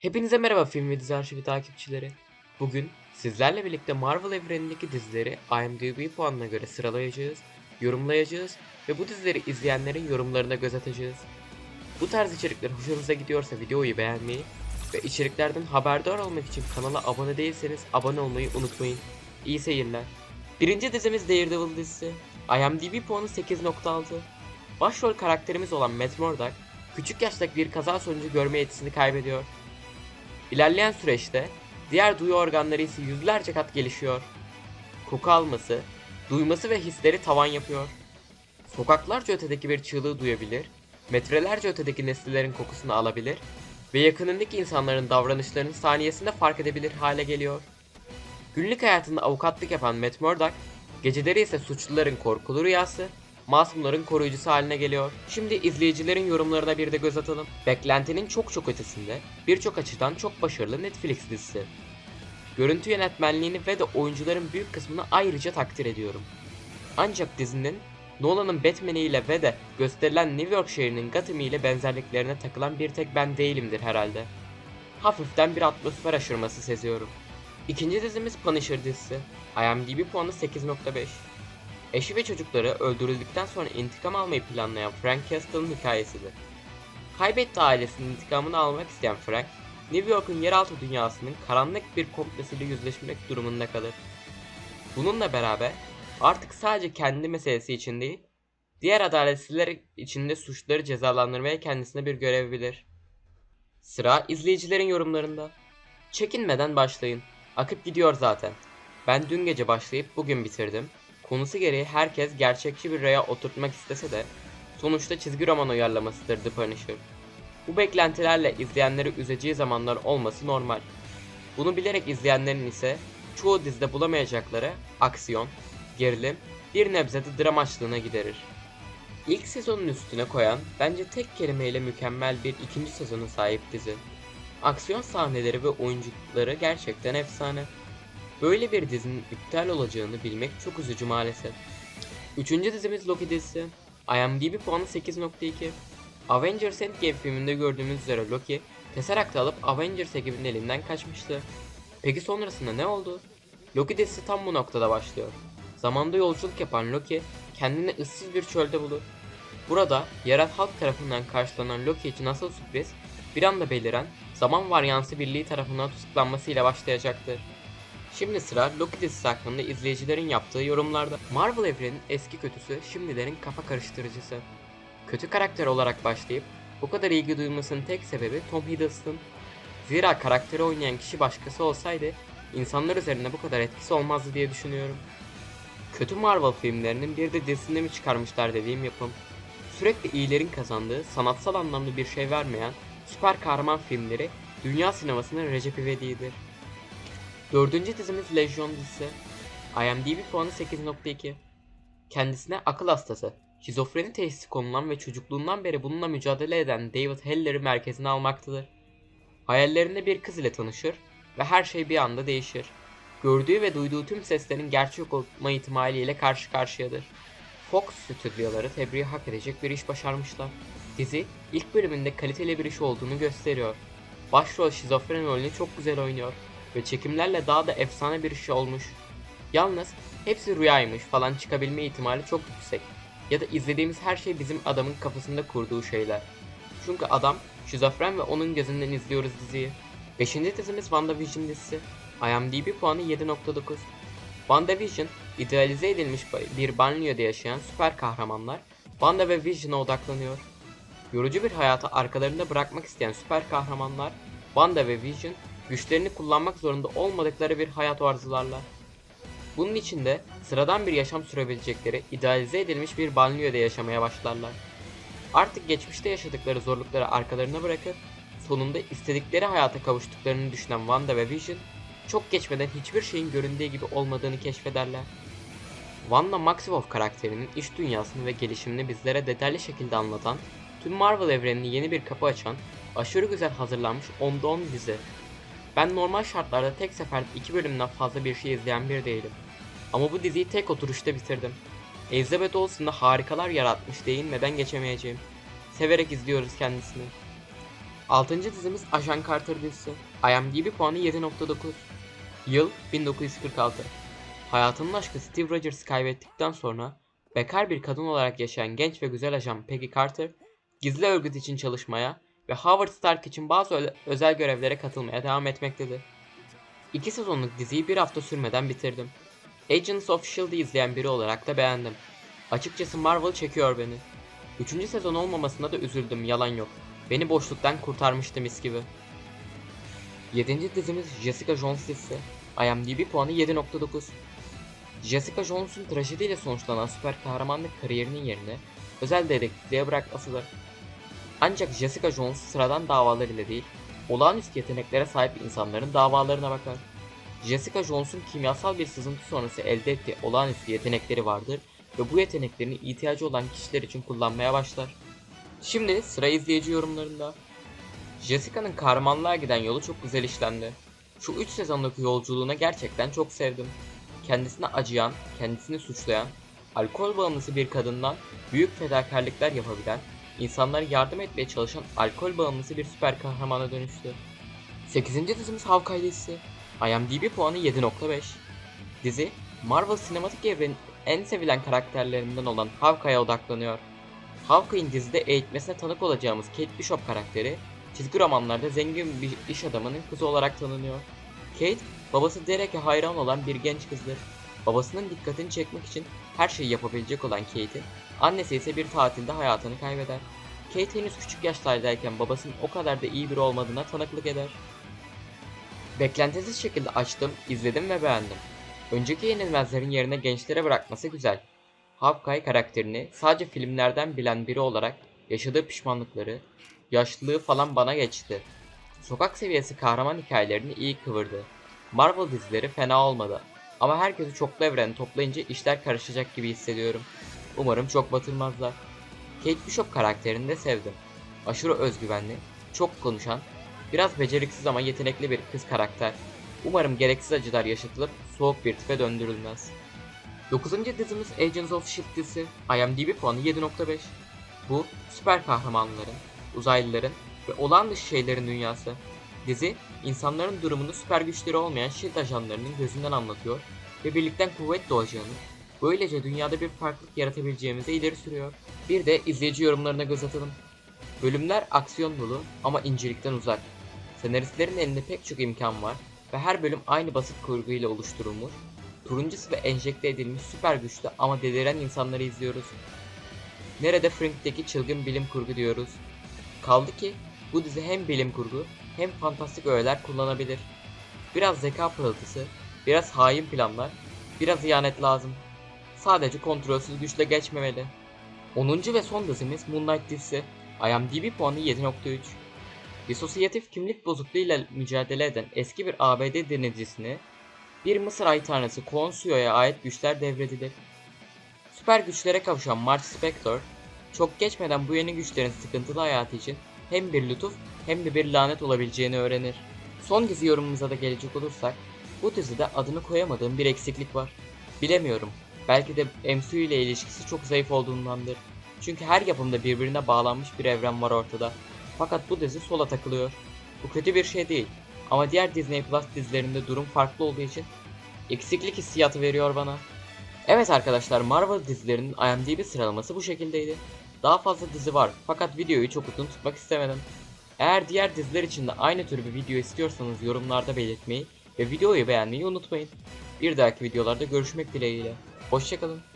Hepinize merhaba film ve dizi arşivi takipçileri. Bugün sizlerle birlikte Marvel evrenindeki dizileri IMDb puanına göre sıralayacağız, yorumlayacağız ve bu dizileri izleyenlerin yorumlarına göz atacağız. Bu tarz içerikler hoşunuza gidiyorsa videoyu beğenmeyi ve içeriklerden haberdar olmak için kanala abone değilseniz abone olmayı unutmayın. İyi seyirler. Birinci dizimiz Daredevil dizisi. IMDb puanı 8.6. Başrol karakterimiz olan Matt Murdock, küçük yaştaki bir kaza sonucu görme yetisini kaybediyor. İlerleyen süreçte diğer duyu organları ise yüzlerce kat gelişiyor. Koku alması, duyması ve hisleri tavan yapıyor. Sokaklarca ötedeki bir çığlığı duyabilir, metrelerce ötedeki nesnelerin kokusunu alabilir ve yakınındaki insanların davranışlarını saniyesinde fark edebilir hale geliyor. Günlük hayatında avukatlık yapan Matt Murdock, geceleri ise suçluların korkulu rüyası, masumların koruyucusu haline geliyor. Şimdi izleyicilerin yorumlarına bir de göz atalım. Beklentinin çok çok ötesinde, birçok açıdan çok başarılı Netflix dizisi. Görüntü yönetmenliğini ve de oyuncuların büyük kısmını ayrıca takdir ediyorum. Ancak dizinin Nolan'ın Batman'i ile ve de gösterilen New York şehrinin Gotham'ı ile benzerliklerine takılan bir tek ben değilimdir herhalde. Hafiften bir atmosfer aşırması seziyorum. İkinci dizimiz Punisher dizisi. IMDb puanı 8.5. Eşi ve çocukları öldürüldükten sonra intikam almayı planlayan Frank Castle'ın hikayesidir. Kaybetti ailesinin intikamını almak isteyen Frank, New York'un yeraltı dünyasının karanlık bir komplesiyle yüzleşmek durumunda kalır. Bununla beraber artık sadece kendi meselesi için değil, diğer adaletsizler içinde suçları cezalandırmaya kendisine bir görev bilir. Sıra izleyicilerin yorumlarında. Çekinmeden başlayın. Akıp gidiyor zaten. Ben dün gece başlayıp bugün bitirdim. Konusu gereği herkes gerçekçi bir raya oturtmak istese de sonuçta çizgi roman uyarlamasıdır The Punisher. Bu beklentilerle izleyenleri üzeceği zamanlar olması normal. Bunu bilerek izleyenlerin ise çoğu dizide bulamayacakları aksiyon, gerilim, bir nebze de dram açlığına giderir. İlk sezonun üstüne koyan bence tek kelimeyle mükemmel bir ikinci sezonu sahip dizi. Aksiyon sahneleri ve oyunculukları gerçekten efsane. Böyle bir dizinin iptal olacağını bilmek çok üzücü maalesef. Üçüncü dizimiz Loki dizisi. IMDb puanı 8.2. Avengers Endgame filminde gördüğümüz üzere Loki, Tesseract'ı alıp Avengers ekibinin elinden kaçmıştı. Peki sonrasında ne oldu? Loki dizisi tam bu noktada başlıyor. Zamanda yolculuk yapan Loki, kendini ıssız bir çölde bulur. Burada yerel halk tarafından karşılanan Loki için asıl sürpriz, bir anda beliren zaman varyansı birliği tarafından tutuklanmasıyla başlayacaktır. Şimdi sıra Loki dizisi hakkında izleyicilerin yaptığı yorumlarda. Marvel evrenin eski kötüsü, şimdilerin kafa karıştırıcısı. Kötü karakter olarak başlayıp bu kadar ilgi duymasının tek sebebi Tom Hiddleston. Zira karakteri oynayan kişi başkası olsaydı insanlar üzerinde bu kadar etkisi olmazdı diye düşünüyorum. Kötü Marvel filmlerinin bir de dizisinde mi çıkarmışlar dediğim yapım. Sürekli iyilerin kazandığı, sanatsal anlamda bir şey vermeyen süper kahraman filmleri dünya sinemasının Recep İvedik'idir. Dördüncü dizimiz Legion dizisi. IMDb puanı 8.2. Kendisine akıl hastası, şizofreni teşhisi konulan ve çocukluğundan beri bununla mücadele eden David Heller'i merkezine almaktadır. Hayallerinde bir kız ile tanışır ve her şey bir anda değişir. Gördüğü ve duyduğu tüm seslerin gerçek olma ihtimaliyle karşı karşıyadır. Fox stüdyoları tebriği hak edecek bir iş başarmışlar. Dizi ilk bölümünde kaliteli bir iş olduğunu gösteriyor. Başrol şizofren rolünü çok güzel oynuyor ve çekimlerle daha da efsane bir iş olmuş. Yalnız hepsi rüyaymış falan çıkabilme ihtimali çok yüksek. Ya da izlediğimiz her şey bizim adamın kafasında kurduğu şeyler. Çünkü adam şizofren ve onun gözünden izliyoruz diziyi. Beşinci dizimiz WandaVision dizisi. IMDb puanı 7.9. WandaVision, idealize edilmiş bir banliyöde yaşayan süper kahramanlar Wanda ve Vision'a odaklanıyor. Yorucu bir hayatı arkalarında bırakmak isteyen süper kahramanlar Wanda ve Vision güçlerini kullanmak zorunda olmadıkları bir hayat arzularlar. Bunun için de sıradan bir yaşam sürebilecekleri idealize edilmiş bir banliyöde yaşamaya başlarlar. Artık geçmişte yaşadıkları zorlukları arkalarına bırakıp sonunda istedikleri hayata kavuştuklarını düşünen Wanda ve Vision çok geçmeden hiçbir şeyin göründüğü gibi olmadığını keşfederler. Wanda Maximoff karakterinin iç dünyasını ve gelişimini bizlere detaylı şekilde anlatan, tüm Marvel evrenini yeni bir kapı açan, aşırı güzel hazırlanmış 10'da 10 dizi. Ben normal şartlarda tek seferde iki bölümden fazla bir şey izleyen bir değilim. Ama bu diziyi tek oturuşta bitirdim. Elizabeth Olsen da harikalar yaratmış değinmeden geçemeyeceğim. Severek izliyoruz kendisini. 6. dizimiz Ajan Carter dizisi. IMDb puanı 7.9. Yıl 1946. Hayatının aşkı Steve Rogers'ı kaybettikten sonra bekar bir kadın olarak yaşayan genç ve güzel ajan Peggy Carter, gizli örgüt için çalışmaya ve Howard Stark için bazı özel görevlere katılmaya devam etmektedir. İki sezonluk diziyi bir hafta sürmeden bitirdim. Agents of S.H.I.E.L.D'i izleyen biri olarak da beğendim. Açıkçası Marvel çekiyor beni. Üçüncü sezon olmamasına da üzüldüm yalan yok. Beni boşluktan kurtarmıştı mis gibi. 7. dizimiz Jessica Jones dizisi. IMDb puanı 7.9. Jessica Jones'un trajediyle sonuçlanan süper kahramanlık kariyerinin yerine özel dedektifliğe bırakmasıdır. Ancak Jessica Jones sıradan davalarıyla değil, olağanüstü yeteneklere sahip insanların davalarına bakar. Jessica Jones'un kimyasal bir sızıntı sonrası elde ettiği olağanüstü yetenekleri vardır ve bu yeteneklerini ihtiyacı olan kişiler için kullanmaya başlar. Şimdi sıra izleyici yorumlarında. Jessica'nın kahramanlığa giden yolu çok güzel işlendi. Şu 3 sezonluk yolculuğuna gerçekten çok sevdim. Kendisine acıyan, kendisini suçlayan, alkol bağımlısı bir kadından büyük fedakarlıklar yapabilen, insanlara yardım etmeye çalışan alkol bağımlısı bir süper kahramana dönüştü. 8. dizimiz Hawkeye dizisi. IMDb puanı 7.5. Dizi, Marvel sinematik evrenin en sevilen karakterlerinden olan Hawkeye'ye odaklanıyor. Hawkeye'in dizide eğitmesine tanık olacağımız Kate Bishop karakteri, çizgi romanlarda zengin bir iş adamının kızı olarak tanınıyor. Kate, babası Derek'e hayran olan bir genç kızdır. Babasının dikkatini çekmek için her şeyi yapabilecek olan Kate'in, annesi ise bir tatilde hayatını kaybeder. Kate henüz küçük yaşlardayken babasının o kadar da iyi biri olmadığına tanıklık eder. Beklentisiz şekilde açtım, izledim ve beğendim. Önceki yenilmezlerin yerine gençlere bırakması güzel. Hawkeye karakterini sadece filmlerden bilen biri olarak yaşadığı pişmanlıkları, yaşlılığı falan bana geçti. Sokak seviyesi kahraman hikayelerini iyi kıvırdı. Marvel dizileri fena olmadı. Ama herkesi çoklu evrene toplayınca işler karışacak gibi hissediyorum. Umarım çok batırmazlar. Kate Bishop karakterini de sevdim. Aşırı özgüvenli, çok konuşan, biraz beceriksiz ama yetenekli bir kız karakter. Umarım gereksiz acılar yaşatılıp soğuk bir tipe döndürülmez. 9. dizimiz Agents of S.H.I.E.L.D. dizisi. IMDb puanı 7.5. Bu, süper kahramanların, uzaylıların ve olağan dışı şeylerin dünyası. Dizi, insanların durumunu süper güçleri olmayan S.H.I.E.L.D. ajanlarının gözünden anlatıyor ve birlikten kuvvet doğacağını, böylece dünyada bir farklılık yaratabileceğimizi ileri sürüyor. Bir de izleyici yorumlarına göz atalım. Bölümler aksiyon dolu ama incelikten uzak. Senaristlerin elinde pek çok imkan var ve her bölüm aynı basit kurguyla oluşturulmuş, turuncusu ve enjekte edilmiş süper güçlü ama deliren insanları izliyoruz. Nerede Frank'teki çılgın bilim kurgu diyoruz. Kaldı ki bu dizi hem bilim kurgu hem fantastik öğeler kullanabilir. Biraz zeka pırıltısı, biraz hain planlar, biraz ihanet lazım. Sadece kontrolsüz güçle geçmemeli. 10. ve son dizimiz Moonlight dizisi. IMDb puanı 7.3. Disosiyatif kimlik bozukluğuyla mücadele eden eski bir ABD denizcisine bir Mısır ay tanrısı Konsuyo'ya ait güçler devredilir. Süper güçlere kavuşan Mark Spector, çok geçmeden bu yeni güçlerin sıkıntılı hayatı için hem bir lütuf hem de bir lanet olabileceğini öğrenir. Son dizi yorumumuza da gelecek olursak, bu dizide adını koyamadığım bir eksiklik var. Bilemiyorum, belki de MCU ile ilişkisi çok zayıf olduğundandır. Çünkü her yapımda birbirine bağlanmış bir evren var ortada. Fakat bu dizi sola takılıyor. Bu kötü bir şey değil. Ama diğer Disney Plus dizilerinde durum farklı olduğu için eksiklik hissiyatı veriyor bana. Evet arkadaşlar Marvel dizilerinin IMDb sıralaması bu şekildeydi. Daha fazla dizi var fakat videoyu çok uzun tutmak istemedim. Eğer diğer diziler için de aynı tür bir video istiyorsanız yorumlarda belirtmeyi ve videoyu beğenmeyi unutmayın. Bir dahaki videolarda görüşmek dileğiyle. Hoşçakalın.